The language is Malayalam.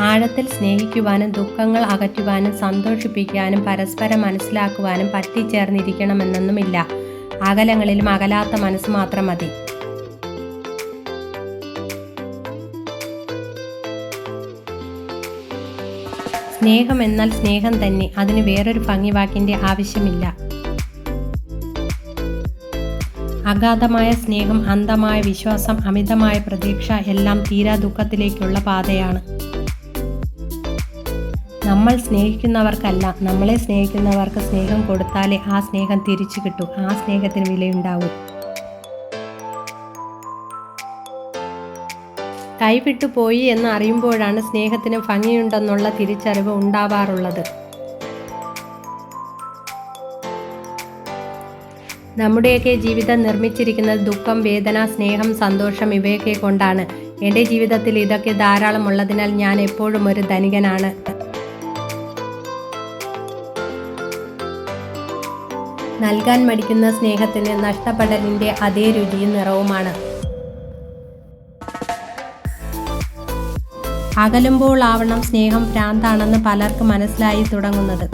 ആഴത്തിൽ സ്നേഹിക്കുവാനും ദുഃഖങ്ങൾ അകറ്റുവാനും സന്തോഷിപ്പിക്കാനും പരസ്പരം മനസ്സിലാക്കുവാനും പറ്റിച്ചേർന്നിരിക്കണമെന്നൊന്നുമില്ല. അകലങ്ങളിലും അകലാത്ത മനസ്സ് മാത്രം മതി. സ്നേഹം എന്നാൽ സ്നേഹം തന്നെ അതിന് വേറൊരു ഭംഗിവാക്കിന്റെ ആവശ്യമില്ല. അഗാധമായ സ്നേഹം അന്ധമായ വിശ്വാസം അമിതമായ പ്രതീക്ഷ എല്ലാം തീരാ ദുഃഖത്തിലേക്കുള്ള പാതയാണ്. നമ്മൾ സ്നേഹിക്കുന്നവർക്കല്ല നമ്മളെ സ്നേഹിക്കുന്നവർക്ക് സ്നേഹം കൊടുത്താലേ ആ സ്നേഹം തിരിച്ചു കിട്ടൂ ആ സ്നേഹത്തിന് വിലയുണ്ടാവും. കൈവിട്ടു പോയി എന്ന് അറിയുമ്പോഴാണ് സ്നേഹത്തിന് ഭംഗിയുണ്ടെന്നുള്ള തിരിച്ചറിവ് ഉണ്ടാവാറുള്ളത്. നമ്മുടെയൊക്കെ ജീവിതം നിർമ്മിച്ചിരിക്കുന്നത് ദുഃഖം വേദന സ്നേഹം സന്തോഷം ഇവയൊക്കെ കൊണ്ടാണ്. എന്റെ ജീവിതത്തിൽ ഇതൊക്കെ ധാരാളം ഉള്ളതിനാൽ ഞാൻ എപ്പോഴും ഒരു ധനികനാണ്. നൽകാൻ മടിക്കുന്ന സ്നേഹത്തിന് നഷ്ടപ്പെടലിന്റെ അതേ രുചിയും നിറവുമാണ്. അകലുമ്പോൾ ആവണം സ്നേഹം ഭ്രാന്താണെന്ന് പലർക്കും മനസ്സിലായി തുടങ്ങുന്നത്.